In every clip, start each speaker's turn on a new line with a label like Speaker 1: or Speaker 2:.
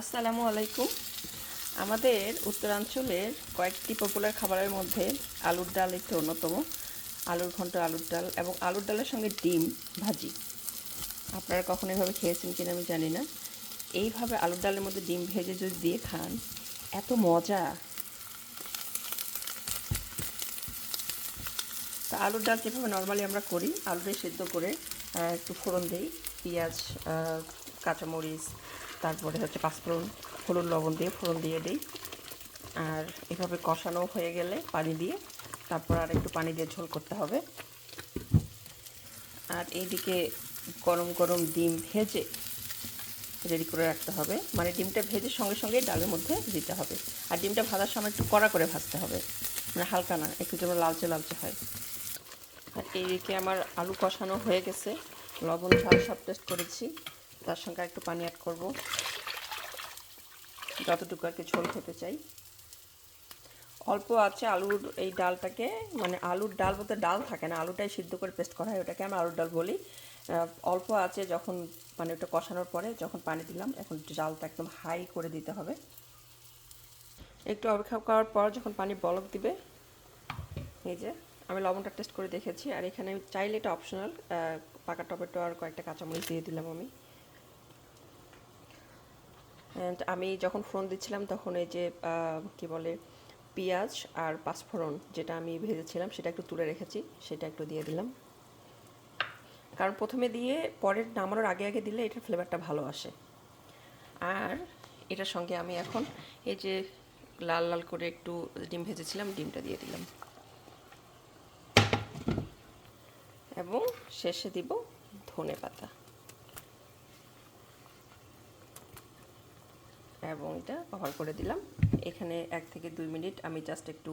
Speaker 1: আসসালামু আলাইকুম। আমাদের উত্তরাঞ্চলের কয়েকটি পপুলার খাবারের মধ্যে আলুর ডাল একটি অন্যতম। আলুর ঘন্ট আলুর ডাল এবং আলুর ডালের সঙ্গে ডিম ভাজি। আপনারা কখনো এভাবে খেয়েছেন কিনা আমি জানি না। এইভাবে আলুর ডালের মধ্যে ডিম ভেজে যদি দিয়ে খান, এত মজা। তা আলুর ডাল যেভাবে নর্মালি আমরা করি, আলুটাই সেদ্ধ করে একটু ফোড়ন দিই। পেঁয়াজ কাঁচামরিচ তারপরে হচ্ছে পাঁচফোড়ন হলুদ লবণ দিয়ে, ফোড়ন দিয়ে দিই। আর এভাবে কষানো হয়ে গেলে পানি দিয়ে তারপর আর একটু পানি দিয়ে ঝোল করতে হবে। আর এইদিকে গরম গরম ডিম ভেজে রেডি করে রাখতে হবে। মানে ডিমটা ভেজে সঙ্গে সঙ্গে ডালের মধ্যে দিতে হবে। আর ডিমটা ভাজার সময় একটু কড়া করে ভাজতে হবে। মানে হালকা না, একটু যেন লালচে লালচে হয়। আর এইদিকে আমার আলু কষানো হয়ে গেছে। লবণ ঝাল সব টেস্ট করেছি। তার সঙ্গে একটু পানি অ্যাড করব। যতটুকু আর কি ঝোল খেতে চাই। অল্প আছে আলুর এই ডালটাকে মানে আলুর ডাল বলতে ডাল থাকে না, আলুটাই সিদ্ধ করে পেস্ট করা হয় ওটাকে আমরা আলুর ডাল বলি। অল্প আছে যখন মানে ওটা কষানোর পরে যখন পানি দিলাম, এখন ডালটা একদম হাই করে দিতে হবে। একটু অপেক্ষা করার পর যখন পানি বলক দিবে, এই যে আমি লবণটা টেস্ট করে দেখেছি। আর এখানে আমি চাইলে এটা অপশনাল পাকা টমেটো আর কয়েকটা কাঁচামরিচ দিয়ে দিলাম আমি। অ্যান্ড আমি যখন ফোড়ন দিচ্ছিলাম তখন এই যে কি বলে, পেঁয়াজ আর পাঁচফোড়ন যেটা আমি ভেজেছিলাম সেটা একটু তুলে রেখেছি, সেটা একটু দিয়ে দিলাম। কারণ প্রথমে দিয়ে পরে নামানোর আগে আগে দিলে এটার ফ্লেভারটা ভালো আসে। আর এটার সঙ্গে আমি এখন এই যে লাল লাল করে একটু ডিম ভেজেছিলাম, ডিমটা দিয়ে দিলাম। এবং শেষে দিব ধনে পাতা এবং এটা কভার করে দিলাম। এখানে এক থেকে দুই মিনিট আমি জাস্ট একটু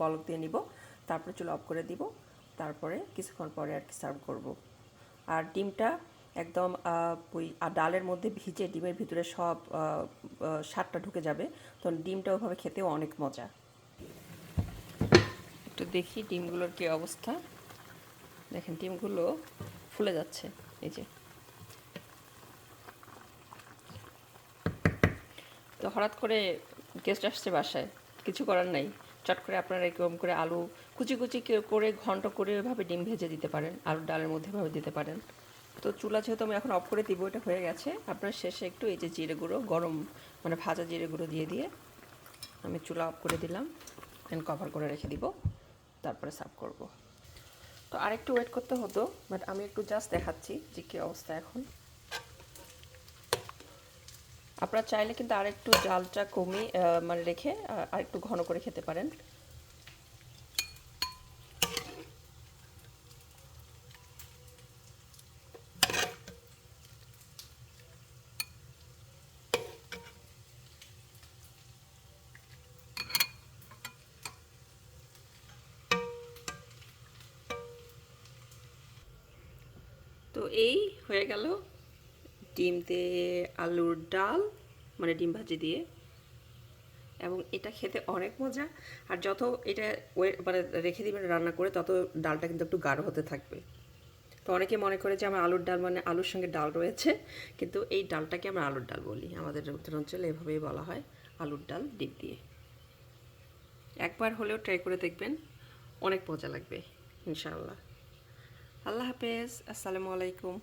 Speaker 1: পলক দিয়ে নিব তারপরে চুলো অফ করে দিব তারপরে কিছুক্ষণ পরে আর কি সার্ভ করব। আর ডিমটা একদম ওই ডালের মধ্যে ভিজে ডিমের ভিতরে সব আহ, ঢুকে যাবে। তো ডিমটা ওভাবে খেতেও অনেক মজা। একটু দেখি ডিমগুলোর কী অবস্থা। দেখেন ডিমগুলো ফুলে যাচ্ছে এই যে। হঠাৎ করে গেস্ট আসছে বাসায়, কিছু করার নাই। চট করে আপনারা এরকম করে আলু কুচি কুচি করে ঘন্ট করে ওইভাবে ডিম ভেজে দিতে পারেন, আলুর ডালের মধ্যে এভাবে দিতে পারেন। তো চুলা যেহেতু আমি এখন অফ করে দিব, এটা হয়ে গেছে। আপনার শেষে একটু এই যে জিরে গুঁড়ো, গরম মানে ভাজা জিরে গুঁড়ো দিয়ে দিয়ে আমি চুলা অফ করে দিলাম দেন কভার করে রেখে দিব, তারপরে সার্ভ করব। তো আরেকটু ওয়েট করতে হতো বাট আমি একটু জাস্ট দেখাচ্ছি যে কী অবস্থা এখন। আপনারা চাইলে কিন্তু আরেকটু জালটা কমিয়ে আহ, মানে রেখে আর একটু ঘন করে খেতে পারেন। তো এই হয়ে গেল। ডিম দিয়ে আলুর ডাল মানে ডিম ভাজি দিয়ে। এবং এটা খেতে অনেক মজা। আর যত এটা মানে রেখে দিবেন রান্না করে, তত ডালটা কিন্তু একটু গাঢ় হতে থাকবে। তো অনেকে মনে করে যে আমার আলুর ডাল মানে আলুর সঙ্গে ডাল রয়েছে। কিন্তু এই ডালটাকে আমরা আলুর ডাল বলি। আমাদের উত্তরাঞ্চলে এভাবেই বলা হয়, আলুর ডাল ডিম দিয়ে। একবার হলেও ট্রাই করে দেখবেন, অনেক মজা লাগবে, ইনশাআল্লাহ। আল্লাহ হাফেজ, আসসালামু আলাইকুম।